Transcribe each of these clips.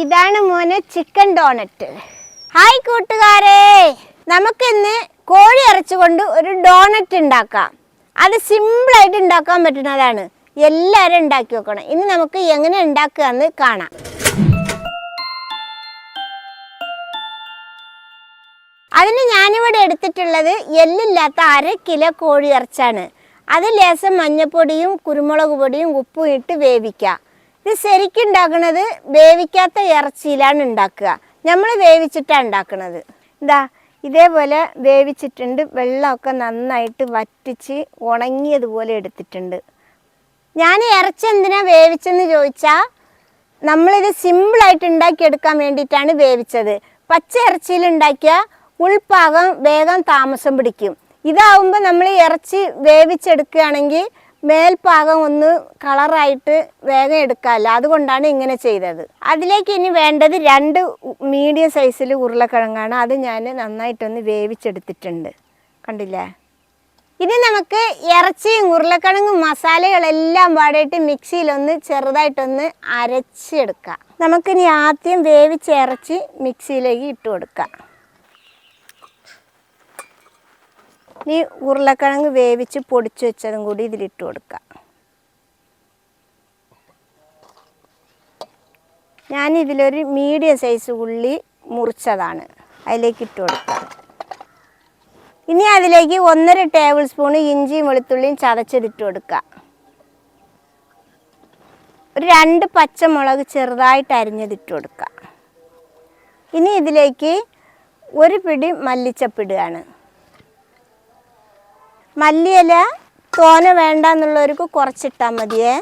ഇതാണ് മോനെ chicken doughnut hi കൂട്ടുകാരെ. നമുക്ക് ഇന്ന് കോഴി അരച്ചുകൊണ്ട് ഒരു ഡോണറ്റ് ഉണ്ടാക്കാം. അത് സിമ്പിൾ ആയിട്ട് ഉണ്ടാക്കാൻ പറ്റുന്നതാണ്. എല്ലാവരും ഉണ്ടാക്കി വെക്കണം ഇനി നമുക്ക് എങ്ങനെ ഉണ്ടാക്കുക എന്ന് കാണാം. അതിന് ഞാനിവിടെ എടുത്തിട്ടുള്ളത് എല്ലില്ലാത്ത അര കിലോ കോഴി ഇറച്ചാണ് അത് ലേശം മഞ്ഞപ്പൊടിയും കുരുമുളക് പൊടിയും ഉപ്പും ഇട്ട് വേവിക്കുക ഇത് ശരിക്കും ഉണ്ടാക്കുന്നത് വേവിക്കാത്ത ഇറച്ചിയിലാണ് ഉണ്ടാക്കുക. നമ്മൾ വേവിച്ചിട്ടാണ് ഉണ്ടാക്കുന്നത് ഇതാ ഇതേപോലെ വേവിച്ചിട്ടുണ്ട്. വെള്ളമൊക്കെ നന്നായിട്ട് വറ്റിച്ച് ഉണങ്ങിയതുപോലെ എടുത്തിട്ടുണ്ട്. ഞാൻ ഇറച്ചി എന്തിനാ വേവിച്ചെന്ന് ചോദിച്ചാൽ നമ്മളിത് സിമ്പിളായിട്ട് ഉണ്ടാക്കിയെടുക്കാൻ വേണ്ടിയിട്ടാണ് വേവിച്ചത്. പച്ച ഇറച്ചിയിൽ ഉണ്ടാക്കിയ ഉൾഭാഗം വേഗം താമസം പിടിക്കും. ഇതാവുമ്പോൾ നമ്മൾ ഇറച്ചി വേവിച്ചെടുക്കുകയാണെങ്കിൽ മേൽഭാഗം ഒന്ന് കളറായിട്ട് വേഗം എടുക്കാമല്ല. അതുകൊണ്ടാണ് ഇങ്ങനെ ചെയ്തത്. അതിലേക്ക് ഇനി വേണ്ടത് രണ്ട് മീഡിയം സൈസിൽ ഉരുളക്കിഴങ്ങാണ്. അത് ഞാൻ നന്നായിട്ടൊന്ന് വേവിച്ചെടുത്തിട്ടുണ്ട്. കണ്ടില്ലേ? ഇനി നമുക്ക് ഇറച്ചിയും ഉരുളക്കിഴങ്ങും മസാലകളെല്ലാം പാടിയിട്ട് മിക്സിയിലൊന്ന് ചെറുതായിട്ടൊന്ന് അരച്ചെടുക്കാം. നമുക്കിനി ആദ്യം വേവിച്ച് ഇറച്ചി മിക്സിയിലേക്ക് ഇട്ട് കൊടുക്കാം ഇനി ഉരുളക്കിഴങ്ങ് വേവിച്ച് പൊടിച്ചു വെച്ചതും കൂടി ഇതിലിട്ട് കൊടുക്കാം. ഞാൻ ഇതിലൊരു മീഡിയം സൈസ് ഉള്ളി മുറിച്ചതാണ്. അതിലേക്ക് ഇട്ട് കൊടുക്കാം. ഇനി അതിലേക്ക് ഒന്നര ടേബിൾ സ്പൂൺ ഇഞ്ചിയും വെളുത്തുള്ളിയും ചതച്ചതിട്ട് കൊടുക്കുക ഒരു രണ്ട് പച്ചമുളക് ചെറുതായിട്ട് അരിഞ്ഞതിട്ട് കൊടുക്കുക ഇനി ഇതിലേക്ക് ഒരു പിടി മല്ലിച്ചപ്പിടുകയാണ്. മല്ലിയില തോന വേണ്ട എന്നുള്ളവർക്ക് കുറച്ചിട്ടാൽ മതിയേ.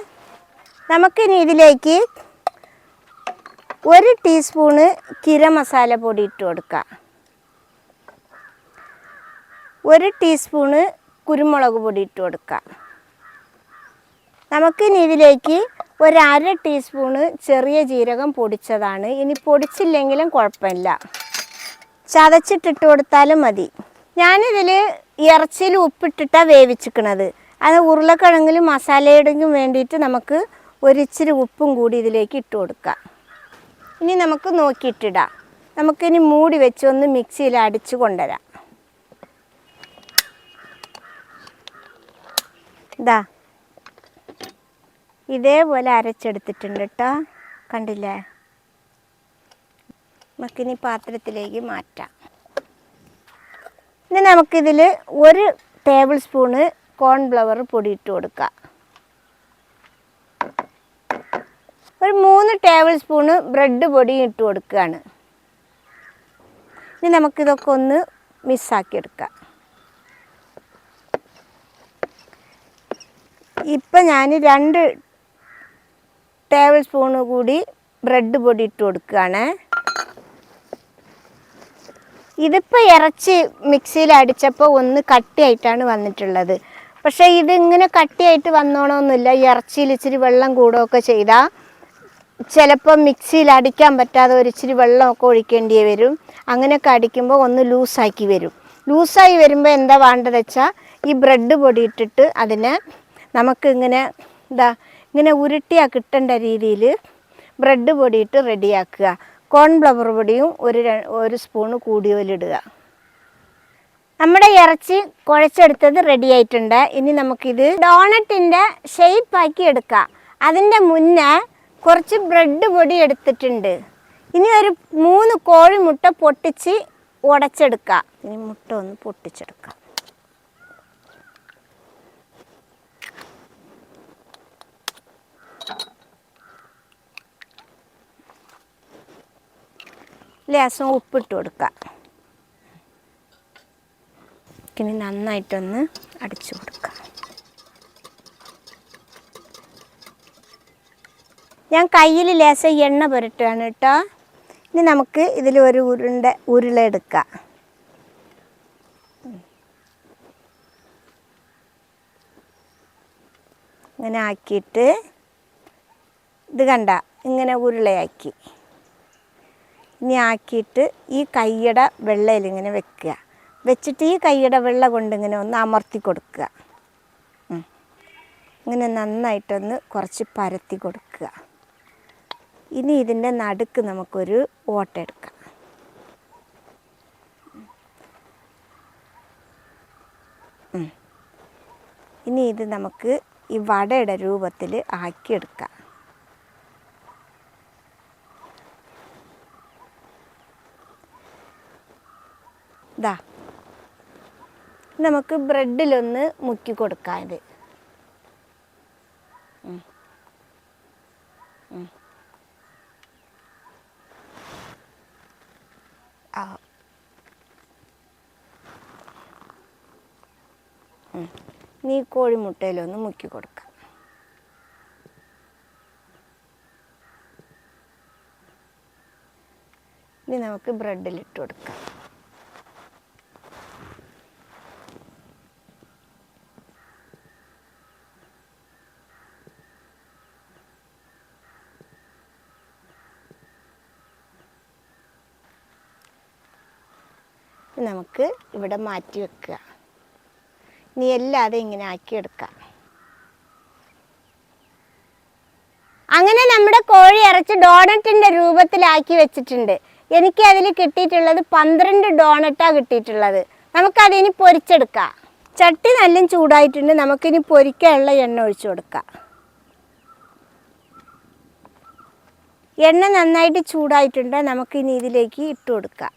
നമുക്കിനി ഇതിലേക്ക് ഒരു ടീസ്പൂണ് കിര മസാല പൊടി ഇട്ട് കൊടുക്കാം. ഒരു ടീസ്പൂണ് കുരുമുളക് പൊടി ഇട്ട് കൊടുക്കാം. നമുക്കിനി ഇതിലേക്ക് ഒരു അര ടീസ്പൂണ് ചെറിയ ജീരകം പൊടിച്ചതാണ്. ഇനി പൊടിച്ചില്ലെങ്കിലും കുഴപ്പമില്ല. ചതച്ചിട്ടിട്ട് കൊടുത്താലും മതി. ഞാനിതിൽ ഇറച്ചിയിൽ ഉപ്പിട്ടിട്ടാണ് വേവിച്ചിക്കണത്. അത് ഉരുളക്കിഴങ്ങിൽ മസാലയുടെയും വേണ്ടിയിട്ട് നമുക്ക് ഒരിച്ചിരി ഉപ്പും കൂടി ഇതിലേക്ക് ഇട്ട് കൊടുക്കാം. ഇനി നമുക്ക് നോക്കിയിട്ടിടാം. നമുക്കിനി മൂടി വെച്ച് ഒന്ന് മിക്സിയിൽ അടിച്ചു കൊണ്ടുവരാം. ഇതാ. ഇതേപോലെ അരച്ചെടുത്തിട്ടുണ്ട് കേട്ടോ കണ്ടില്ലേ? നമുക്കിനി പാത്രത്തിലേക്ക് മാറ്റാം. ഇനി നമുക്കിതിൽ ഒരു ടേബിൾ സ്പൂണ് കോൺഫ്ലവർ പൊടി ഇട്ട് കൊടുക്കാം. ഒരു മൂന്ന് ടേബിൾ സ്പൂണ് ബ്രെഡ് പൊടി ഇട്ട് കൊടുക്കുകയാണ് ഇനി നമുക്കിതൊക്കെ ഒന്ന് മിസ്സാക്കി എടുക്കാം. ഇപ്പം ഞാൻ രണ്ട് ടേബിൾ സ്പൂണ് കൂടി ബ്രെഡ് പൊടി ഇട്ട് കൊടുക്കുകയാണ് ഇതിപ്പോൾ ഇറച്ചി മിക്സിയിൽ അടിച്ചപ്പോൾ ഒന്ന് കട്ടിയായിട്ടാണ് വന്നിട്ടുള്ളത്. പക്ഷേ ഇതിങ്ങനെ കട്ടിയായിട്ട് വന്നോണമെന്നില്ല ഇറച്ചിയിൽ ഇച്ചിരി വെള്ളം കൂടുകയൊക്കെ ചെയ്താൽ ചിലപ്പോൾ മിക്സിയിൽ അടിക്കാൻ പറ്റാതെ ഒരു ഇച്ചിരി വെള്ളമൊക്കെ ഒഴിക്കേണ്ടി വരും. അങ്ങനെയൊക്കെ അടിക്കുമ്പോൾ ഒന്ന് ലൂസാക്കി വരും. ലൂസായി വരുമ്പോൾ എന്താ വേണ്ടത് വെച്ചാൽ ഈ ബ്രെഡ് പൊടി ഇട്ടിട്ട് അതിനെ നമുക്ക് ഇങ്ങനെ എന്താ ഇങ്ങനെ ഉരുട്ടിയാ കിട്ടേണ്ട രീതിയിൽ ബ്രെഡ് പൊടിയിട്ട് റെഡിയാക്കുക. കോൺഫ്ലവർ പൊടിയും ഒരു ഒരു സ്പൂണ് കൂടിയോലിടുക നമ്മുടെ ഇറച്ചി കുഴച്ചെടുത്തത് റെഡി ആയിട്ടുണ്ട്. ഇനി നമുക്കിത് ഡോണറ്റിന്റെ ഷേപ്പാക്കി എടുക്കാം. അതിന്റെ മുന്നേ കുറച്ച് ബ്രെഡ് പൊടി എടുത്തിട്ടുണ്ട്. ഇനി ഒരു മൂന്ന് കോഴിമുട്ട പൊട്ടിച്ച് ഉടച്ചെടുക്കാം. ഇനി മുട്ട ഒന്ന് പൊട്ടിച്ചെടുക്കാം. ലേശം ഉപ്പിട്ട് കൊടുക്കാം. ഇനി നന്നായിട്ടൊന്ന് അടിച്ചു കൊടുക്കാം. ഞാൻ കയ്യിൽ ലേശം എണ്ണ പുരട്ടുകയാണ് കേട്ടോ. ഇനി നമുക്ക് ഇതിൽ ഒരു ഉരുണ്ട ഉരുള എടുക്കാം. ഇങ്ങനെ ആക്കിയിട്ട് ഇത് കണ്ട ഇങ്ങനെ ഉരുളയാക്കി. ഇനി ആക്കിയിട്ട് ഈ കൈയുടെ വെള്ളയിൽ ഇങ്ങനെ വെക്കുക. വെച്ചിട്ട് ഈ കൈയുടെ വെള്ള കൊണ്ട് ഇങ്ങനെ ഒന്ന് അമർത്തി കൊടുക്കുക. ഇങ്ങനെ നന്നായിട്ടൊന്ന് കുറച്ച് പരത്തി കൊടുക്കുക. ഇനി ഇതിന്റെ നടുക്ക് നമുക്കൊരു ഓട്ട എടുക്കാം. ഇനി ഇത് നമുക്ക് ഈ വടയുടെ രൂപത്തിൽ ആക്കിയെടുക്കാം. ഇതാ നമുക്ക് ബ്രെഡിലൊന്ന് മുക്കി കൊടുക്കാത് നീ കോഴിമുട്ടയിലൊന്ന് മുക്കി കൊടുക്ക. ഇനി നമുക്ക് ബ്രെഡിലിട്ട് കൊടുക്കാം. നമുക്ക് ഇവിടെ മാറ്റി വെക്കുക. ഇനി എല്ലാതെ ഇങ്ങനെ ആക്കിയെടുക്കാം അങ്ങനെ നമ്മുടെ കോഴി ഇറച്ചി ഡോണറ്റിന്റെ രൂപത്തിലാക്കി വെച്ചിട്ടുണ്ട്. എനിക്ക് അതിൽ കിട്ടിയിട്ടുള്ളത് പന്ത്രണ്ട് ഡോണറ്റാണ് കിട്ടിയിട്ടുള്ളത്. നമുക്കതിനി പൊരിച്ചെടുക്കാം. ചട്ടി നല്ല ചൂടായിട്ടുണ്ട്. നമുക്കിനി പൊരിക്കാനുള്ള എണ്ണ ഒഴിച്ചു കൊടുക്കാം. എണ്ണ നന്നായിട്ട് ചൂടായിട്ടുണ്ട്. നമുക്കിനി ഇതിലേക്ക് ഇട്ട് കൊടുക്കാം.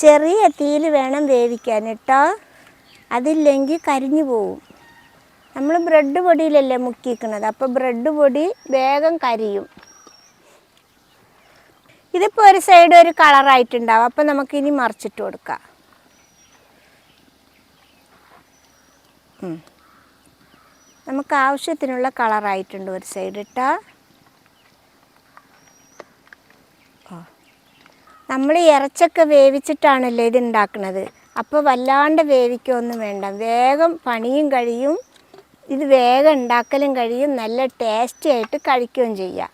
ചെറിയ തീയിൽ വേണം വേവിക്കാൻ കേട്ടോ. അതില്ലെങ്കിൽ കരിഞ്ഞു പോവും. നമ്മൾ ബ്രെഡ് പൊടിയിലല്ലേ മുക്കിക്കുന്നത് അപ്പോൾ ബ്രെഡ് പൊടി വേഗം കരിയും. ഇതിപ്പോൾ ഒരു സൈഡ് ഒരു കളറായിട്ടുണ്ടാവും അപ്പോൾ നമുക്കിനി മറിച്ചിട്ട് കൊടുക്കാം. നമുക്ക് ആവശ്യത്തിനുള്ള കളറായിട്ടുണ്ട് ഒരു സൈഡ് ഇട്ടാ നമ്മൾ ഇറച്ചൊക്കെ വേവിച്ചിട്ടാണല്ലോ ഇത് ഉണ്ടാക്കുന്നത്. അപ്പോൾ വല്ലാണ്ട് വേവിക്കൊന്നും വേണ്ട. വേഗം പണിയും കഴിയും. ഇത് വേഗം ഉണ്ടാക്കലും കഴിയും. നല്ല ടേസ്റ്റി ആയിട്ട് കഴിക്കുകയും ചെയ്യാം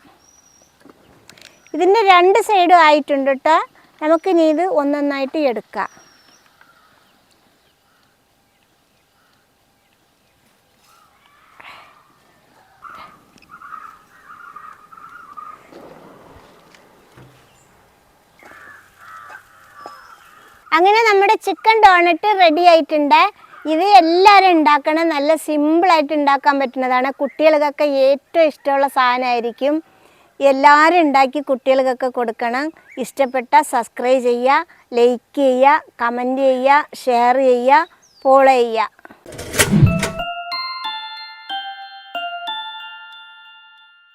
ഇതിന്റെ രണ്ട് സൈഡും ആയിട്ടുണ്ട് കേട്ടോ. നമുക്കിനി ഇത് ഒന്നൊന്നായിട്ട് എടുക്കാം. അങ്ങനെ നമ്മുടെ ചിക്കൻ ഡോണറ്റ് റെഡി ആയിട്ടുണ്ട്. ഇത് എല്ലാവരും ഉണ്ടാക്കണം. നല്ല സിമ്പിളായിട്ട് ഉണ്ടാക്കാൻ പറ്റുന്നതാണ്. കുട്ടികൾക്കൊക്കെ ഏറ്റവും ഇഷ്ടമുള്ള സാധനമായിരിക്കും. എല്ലാവരും ഉണ്ടാക്കി കുട്ടികൾക്കൊക്കെ കൊടുക്കണം. ഇഷ്ടപ്പെട്ട സബ്സ്ക്രൈബ് ചെയ്യുക ലൈക്ക് ചെയ്യുക കമന്റ് ചെയ്യുക ഷെയർ ചെയ്യുക ഫോളോ ചെയ്യുക.